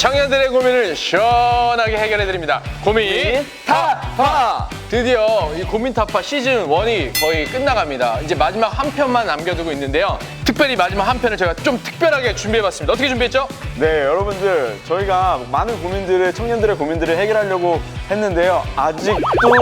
청년들의 고민을 시원하게 해결해 드립니다. 고민 타파. 드디어 이 고민 타파 시즌 1이 거의 끝나갑니다. 이제 마지막 한 편만 남겨두고 있는데요. 특별히 마지막 한 편을 제가 좀 특별하게 준비해 봤습니다. 어떻게 준비했죠? 네, 여러분들 저희가 많은 고민들을 청년들의 고민들을 해결하려고 했는데요. 아직도 너무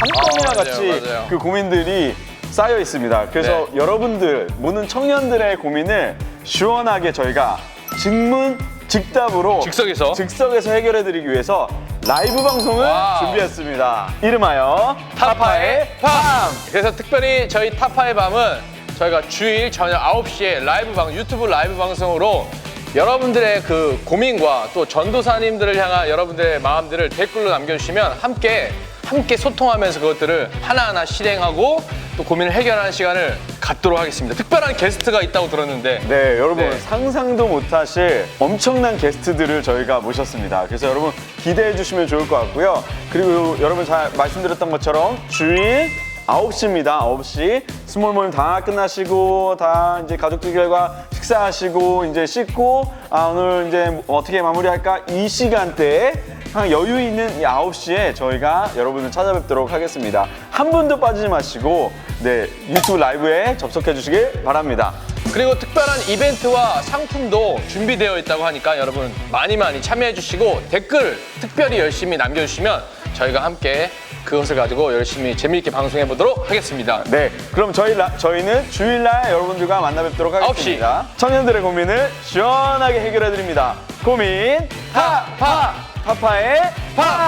산더미와 아, 맞아요, 같이 맞아요. 그 고민들이 쌓여 있습니다. 그래서 네. 여러분들 모든 청년들의 고민을 시원하게 저희가 직문 즉답으로 즉석에서? 즉석에서 해결해드리기 위해서 라이브 방송을 와우. 준비했습니다. 이름하여 타파의 밤. 그래서 특별히 저희 타파의 밤은 저희가 주일 저녁 9시에 라이브 방 유튜브 라이브 방송으로 여러분들의 그 고민과 또 전도사님들을 향한 여러분들의 마음들을 댓글로 남겨주시면 함께 함께 소통하면서 그것들을 하나하나 실행하고 또 고민을 해결하는 시간을 갖도록 하겠습니다. 특별한 게스트가 있다고 들었는데 네, 여러분 네. 상상도 못하실 엄청난 게스트들을 저희가 모셨습니다. 그래서 여러분 기대해 주시면 좋을 것 같고요. 그리고 여러분 잘 말씀드렸던 것처럼 주일 9시입니다. 9시 스몰 모임 다 끝나시고 다 이제 가족들과 식사하시고 이제 씻고 아 오늘 이제 어떻게 마무리할까 이 시간대에 한 여유 있는 이 9시에 저희가 여러분을 찾아뵙도록 하겠습니다. 한 분도 빠지지 마시고 네 유튜브 라이브에 접속해 주시길 바랍니다. 그리고 특별한 이벤트와 상품도 준비되어 있다고 하니까 여러분 많이 많이 참여해 주시고 댓글 특별히 열심히 남겨주시면 저희가 함께 그것을 가지고 열심히 재미있게 방송해 보도록 하겠습니다. 네, 그럼 저희 라- 저희는 주일날 여러분들과 만나 뵙도록 하겠습니다. 청년들의 고민을 시원하게 해결해 드립니다. 고민 타파 타파의 밤.